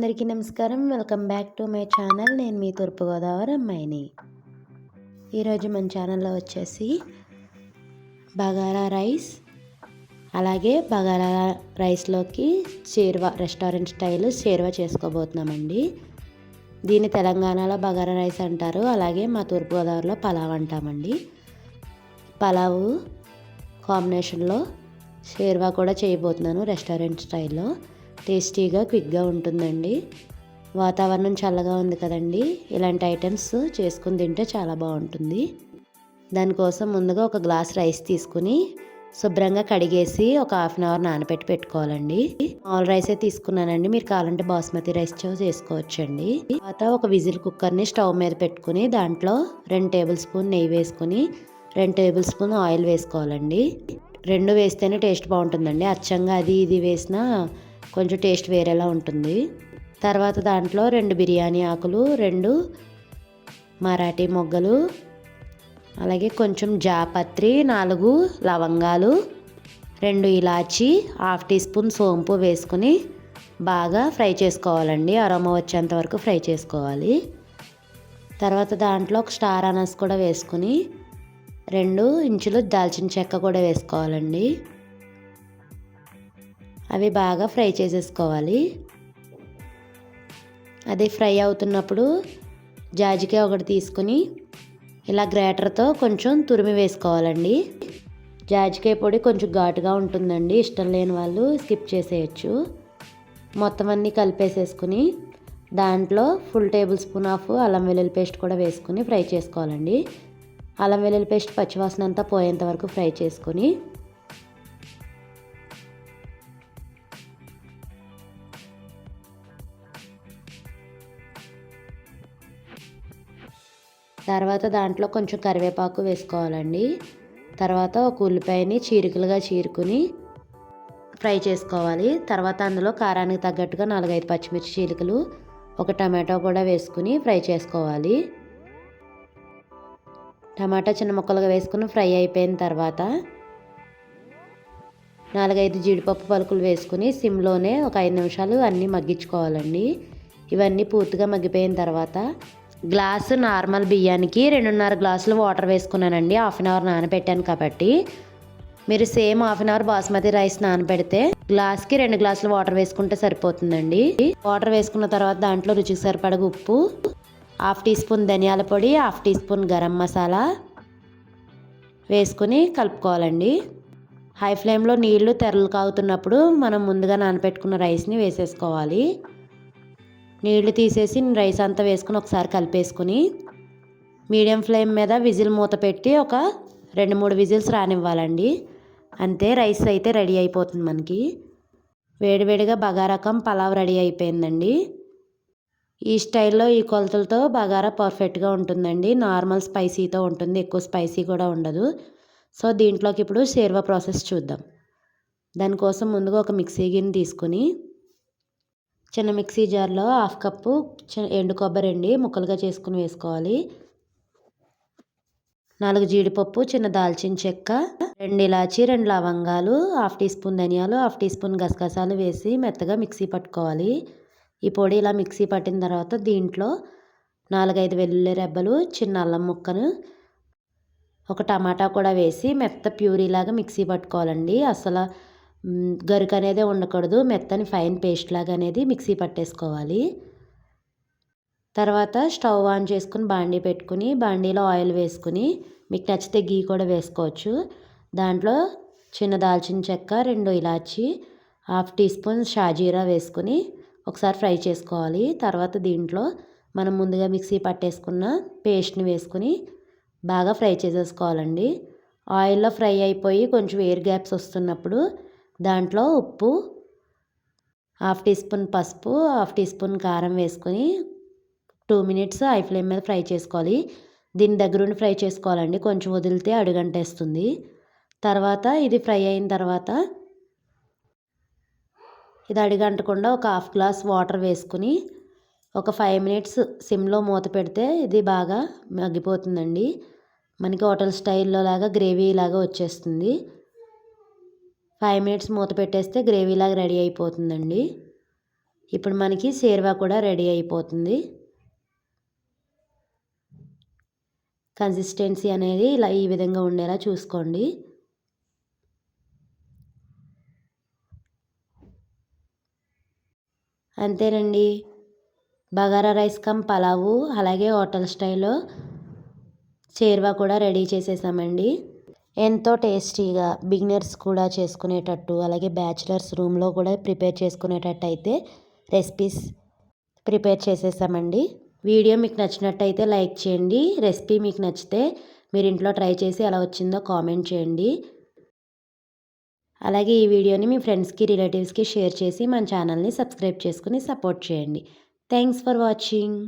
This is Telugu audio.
అందరికీ నమస్కారం. Welcome back to my channel. నేను మీ తూర్పుగోదావరి అమ్మాయిని. ఈరోజు మన ఛానల్లో వచ్చేసి బగారా రైస్ అలాగే బగారా రైస్లోకి చేరువా రెస్టారెంట్ స్టైల్ చేరువా చేసుకోబోతున్నామండి. దీన్ని తెలంగాణలో బగారా రైస్ అంటారు. అలాగే మా తూర్పుగోదావరిలో పలావ్ అంటామండి. పలావు కాంబినేషన్లో షేర్వా కూడా చేయబోతున్నాను రెస్టారెంట్ స్టైల్లో. టేస్టీగా క్విక్గా ఉంటుందండి. వాతావరణం చల్లగా ఉంది కదండి. ఇలాంటి ఐటమ్స్ చేసుకుని తింటే చాలా బాగుంటుంది. దానికోసం ముందుగా ఒక గ్లాస్ రైస్ తీసుకుని శుభ్రంగా కడిగేసి ఒక హాఫ్ అన్ అవర్ నానబెట్టి పెట్టుకోవాలండి. ఆల్ రైసే తీసుకున్నానండి. మీరు కావాలంటే బాస్మతి రైస్ చేసుకోవచ్చండి. తర్వాత ఒక విజిల్ కుక్కర్ని స్టవ్ మీద పెట్టుకుని దాంట్లో రెండు టేబుల్ స్పూన్ నెయ్యి వేసుకుని రెండు టేబుల్ స్పూన్ ఆయిల్ వేసుకోవాలండి. రెండు వేస్తేనే టేస్ట్ బాగుంటుందండి. అచ్చంగా అది ఇది వేసినా కొంచెం టేస్ట్ వేరేలా ఉంటుంది. తర్వాత దాంట్లో రెండు బిర్యానీ ఆకులు రెండు మరాఠీ మొగ్గలు అలాగే కొంచెం జాపత్రి నాలుగు లవంగాలు రెండు ఇలాచి హాఫ్ టీ స్పూన్ సోంపు వేసుకుని బాగా ఫ్రై చేసుకోవాలండి. అరోమా వచ్చేంత వరకు ఫ్రై చేసుకోవాలి. తర్వాత దాంట్లో ఒక స్టార్ అనస్ కూడా వేసుకుని రెండు ఇంచులు దాల్చిన చెక్క కూడా వేసుకోవాలండి. అవి బాగా ఫ్రై చేసేసుకోవాలి. అది ఫ్రై అవుతున్నప్పుడు జాజికాయ ఒకటి తీసుకుని ఇలా గ్రేటర్తో కొంచెం తురిమి వేసుకోవాలండి. జాజికాయ పొడి కొంచెం ఘాటుగా ఉంటుందండి. ఇష్టం లేని వాళ్ళు స్కిప్ చేసేయచ్చు. మొత్తం అన్నీ కలిపేసేసుకుని దాంట్లో ఫుల్ టేబుల్ స్పూన్ ఆఫ్ అల్లం వెల్లుల్లి పేస్ట్ కూడా వేసుకుని ఫ్రై చేసుకోవాలండి. అల్లం వెల్లుల్లి పేస్ట్ పచ్చివాసన అంతా పోయేంత వరకు ఫ్రై చేసుకొని తర్వాత దాంట్లో కొంచెం కరివేపాకు వేసుకోవాలండి. తర్వాత ఒక ఉల్లిపాయని చీరికలుగా చీరుకుని ఫ్రై చేసుకోవాలి. తర్వాత అందులో కారానికి తగ్గట్టుగా నాలుగైదు పచ్చిమిర్చి చీలికలు ఒక టమాటో కూడా వేసుకుని ఫ్రై చేసుకోవాలి. టమాటా చిన్న ముక్కలుగా వేసుకుని ఫ్రై అయిపోయిన తర్వాత నాలుగైదు జీడిపప్పు పలుకులు వేసుకుని సిమ్లోనే ఒక ఐదు నిమిషాలు అన్నీ మగ్గించుకోవాలండి. ఇవన్నీ పూర్తిగా మగ్గిపోయిన తర్వాత గ్లాసు నార్మల్ బియ్యానికి రెండున్నర గ్లాసులు వాటర్ వేసుకున్నానండి. హాఫ్ అన్ అవర్ నానబెట్టాను కాబట్టి. మీరు same half an hour basmati rice నానబెడితే గ్లాస్కి రెండు గ్లాసులు వాటర్ వేసుకుంటే సరిపోతుందండి. వాటర్ వేసుకున్న తర్వాత దాంట్లో రుచికి సరిపడగా ఉప్పు హాఫ్ టీ స్పూన్ ధనియాల పొడి half teaspoon garam masala వేసుకుని కలుపుకోవాలండి. హై ఫ్లేమ్లో నీళ్ళు తెరలు కాగుతున్నప్పుడు మనం ముందుగా నానబెట్టుకున్న రైస్ని వేసేసుకోవాలి. నీళ్ళు తీసేసి రైస్ అంతా వేసుకుని ఒకసారి కలిపేసుకుని మీడియం ఫ్లేమ్ మీద విజిల్ మూత పెట్టి ఒక రెండు మూడు విజిల్స్ రానివ్వాలండి. అంతే రైస్ అయితే రెడీ అయిపోతుంది మనకి. వేడివేడిగా బగారకం పలావ్ రెడీ అయిపోయిందండి. ఈ స్టైల్లో ఈ కొలతలతో బగారా పర్ఫెక్ట్గా ఉంటుందండి. నార్మల్ స్పైసీతో ఉంటుంది ఎక్కువ స్పైసీ కూడా ఉండదు. సో దీంట్లోకి ఇప్పుడు షేర్వా ప్రాసెస్ చూద్దాం. దానికోసం ముందుగా ఒక మిక్సీ గిన్నె తీసుకుని చిన్న మిక్సీ జార్లో హాఫ్ కప్పు ఎండు కొబ్బరి అండి ముక్కలుగా చేసుకుని వేసుకోవాలి. నాలుగు జీడిపప్పు చిన్న దాల్చిన చెక్క రెండు ఇలాచి రెండు లవంగాలు హాఫ్ టీ స్పూన్ ధనియాలు హాఫ్ టీ స్పూన్ గసగసాలు వేసి మెత్తగా మిక్సీ పట్టుకోవాలి. ఈ పొడి ఇలా మిక్సీ పట్టిన తర్వాత దీంట్లో నాలుగైదు వెల్లుల్లి రెబ్బలు చిన్న అల్లం ముక్కను ఒక టమాటా కూడా వేసి మెత్త ప్యూరీలాగా మిక్సీ పట్టుకోవాలండి. అసలు గరుకు అనేది ఉండకూడదు. మెత్తని ఫైన్ పేస్ట్ లాగా అనేది మిక్సీ పట్టేసుకోవాలి. తర్వాత స్టవ్ ఆన్ చేసుకుని బాండీ పెట్టుకుని బాండీలో ఆయిల్ వేసుకుని మీకు నచ్చితే గీ కూడా వేసుకోవచ్చు. దాంట్లో చిన్న దాల్చిన చెక్క రెండు ఇలాచి హాఫ్ టీ స్పూన్ షాజీరా వేసుకుని ఒకసారి ఫ్రై చేసుకోవాలి. తర్వాత దీంట్లో మనం ముందుగా మిక్సీ పట్టేసుకున్న పేస్ట్ని వేసుకుని బాగా ఫ్రై చేసేసుకోవాలండి. ఆయిల్లో ఫ్రై అయిపోయి కొంచెం ఎయిర్ గ్యాప్స్ వస్తున్నప్పుడు దాంట్లో ఉప్పు హాఫ్ టీ స్పూన్ పసుపు హాఫ్ టీ స్పూన్ కారం వేసుకొని టూ మినిట్స్ హై ఫ్లేమ్ మీద ఫ్రై చేసుకోవాలి. దీని దగ్గరుండి ఫ్రై చేసుకోవాలండి. కొంచెం వదిలితే అడుగంటేస్తుంది. తర్వాత ఇది ఫ్రై అయిన తర్వాత ఇది అడిగంటకుండా ఒక హాఫ్ గ్లాస్ వాటర్ వేసుకుని ఒక ఫైవ్ మినిట్స్ సిమ్లో మూత పెడితే ఇది బాగా మగ్గిపోతుందండి. మనకి హోటల్ స్టైల్లో లాగా గ్రేవీ లాగా వచ్చేస్తుంది. ఫైవ్ మినిట్స్ మూత పెట్టేస్తే గ్రేవీలాగా రెడీ అయిపోతుందండి. ఇప్పుడు మనకి సేర్వా కూడా రెడీ అయిపోతుంది. కన్సిస్టెన్సీ అనేది ఇలా ఈ విధంగా ఉండేలా చూసుకోండి. అంతేనండి. బగారా రైస్ కమ్ పలావు అలాగే హోటల్ స్టైల్లో చేరువా కూడా రెడీ చేసేసామండి. ఎంతో టేస్టీగా బిగినర్స్ కూడా చేసుకునేటట్టు అలాగే బ్యాచిలర్స్ రూమ్లో కూడా ప్రిపేర్ చేసుకునేటట్టు అయితే రెసిపీస్ ప్రిపేర్ చేసేసామండి. వీడియో మీకు నచ్చినట్టయితే లైక్ చేయండి. రెసిపీ మీకు నచ్చితే మీరు ఇంట్లో ట్రై చేసి ఎలా వచ్చిందో కామెంట్ చేయండి. అలాగే ఈ వీడియోని మీ ఫ్రెండ్స్కి రిలేటివ్స్కి షేర్ చేసి మన ఛానల్ని సబ్స్క్రైబ్ చేసుకుని సపోర్ట్ చేయండి. Thanks for watching.